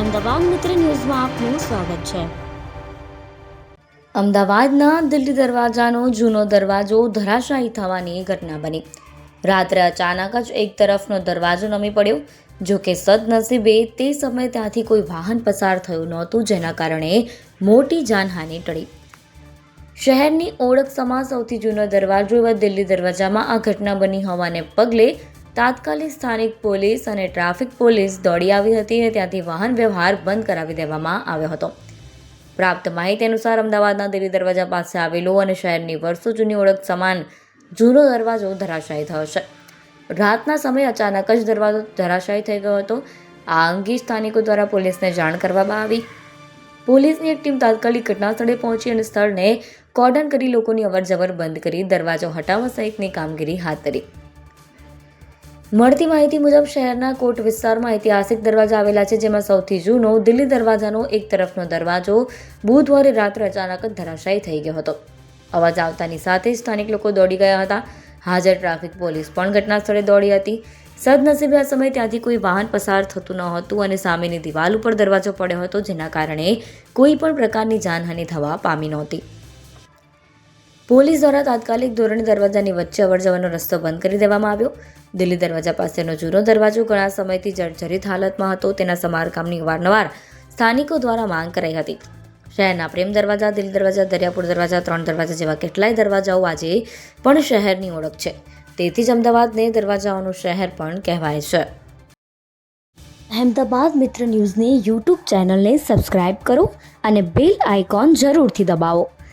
અમદાવાદ મિત્ર ન્યૂઝમાં આપનું સ્વાગત છે. અમદાવાદના દિલ્હી દરવાજાનો જૂનો દરવાજો ધરાશાયી થવાની ઘટના બની. રાત્રે અચાનક જ એક તરફનો દરવાજો નમી પડ્યો, જો કે સદનસીબે તે સમયે ત્યાંથી કોઈ વાહન પસાર થયું નહોતું, જેના કારણે મોટી જાનહાનિ ટળી. શહેરની ઓળખ સમા સૌથી જૂનો દરવાજો એવા દિલ્હી દરવાજામાં આ ઘટના બની હોવાને પગલે તાત્કાલિક સ્થાનિક પોલીસ અને ટ્રાફિક પોલીસ દોડી આવી હતી અને ત્યાંથી વાહન વ્યવહાર બંધ કરાવી દેવામાં આવ્યો હતો. પ્રાપ્ત માહિતી અનુસાર અમદાવાદના દિલ્હી દરવાજા પાસે આવેલો અને શહેરની વર્ષો જૂની ઓળખ સમાન જૂનો દરવાજો ધરાશાયી થયો છે. રાતના સમયે અચાનક જ દરવાજો ધરાશાયી થઈ ગયો હતો. આ અંગે સ્થાનિકો દ્વારા પોલીસને જાણ કરવામાં આવી. પોલીસની એક ટીમ તાત્કાલિક ઘટના સ્થળે પહોંચી અને સ્થળને કોર્ડન કરી લોકોની અવરજવર બંધ કરી દરવાજો હટાવવા સહિતની કામગીરી હાથ ધરી. મળતી માહિતી મુજબ શહેરના કોટ વિસ્તારમાં ઐતિહાસિક દરવાજા આવેલા છે, જેમાં સૌથી જૂનો દિલ્હી દરવાજાનો એક તરફનો દરવાજો બુધવારે રાત્રે અચાનક જ ધરાશાયી થઈ ગયો હતો. અવાજ આવતાની સાથે સ્થાનિક લોકો દોડી ગયા હતા. હાજર ટ્રાફિક પોલીસ પણ ઘટના સ્થળે દોડી હતી. સદનસીબે આ સમયે ત્યાંથી કોઈ વાહન પસાર થતું ન હતું અને સામેની દિવાલ ઉપર દરવાજો પડ્યો હતો, જેના કારણે કોઈ પણ પ્રકારની જાનહાનિ થવા પામી નહોતી. પોલીસ દ્વારા તાત્કાલિક ધોરણે દરવાજાની વચ્ચે અવરજવરનો રસ્તો બંધ કરી દેવામાં આવ્યો. દિલ્હી દરવાજા પાસેનો જૂનો દરવાજો ઘણા સમયથી જર્જરિત હાલતમાં હતો. તેના સમારકામની વારંવાર સ્થાનિકો દ્વારા માંગ કરાઈ હતી. શહેરના પ્રેમ દરવાજા, દિલ્હી દરવાજા, દરિયાપુર દરવાજા, ત્રણ દરવાજા જેવા કેટલાય દરવાજાઓ આજે પણ શહેરની ઓળખ છે. તેથી જ અમદાવાદને દરવાજાઓનું શહેર પણ કહેવાય છે. અહેમદાબાદ મિત્ર ન્યૂઝની યુટ્યુબ ચેનલને સબસ્ક્રાઇબ કરો અને બેલ આઇકોન જરૂરથી દબાવો.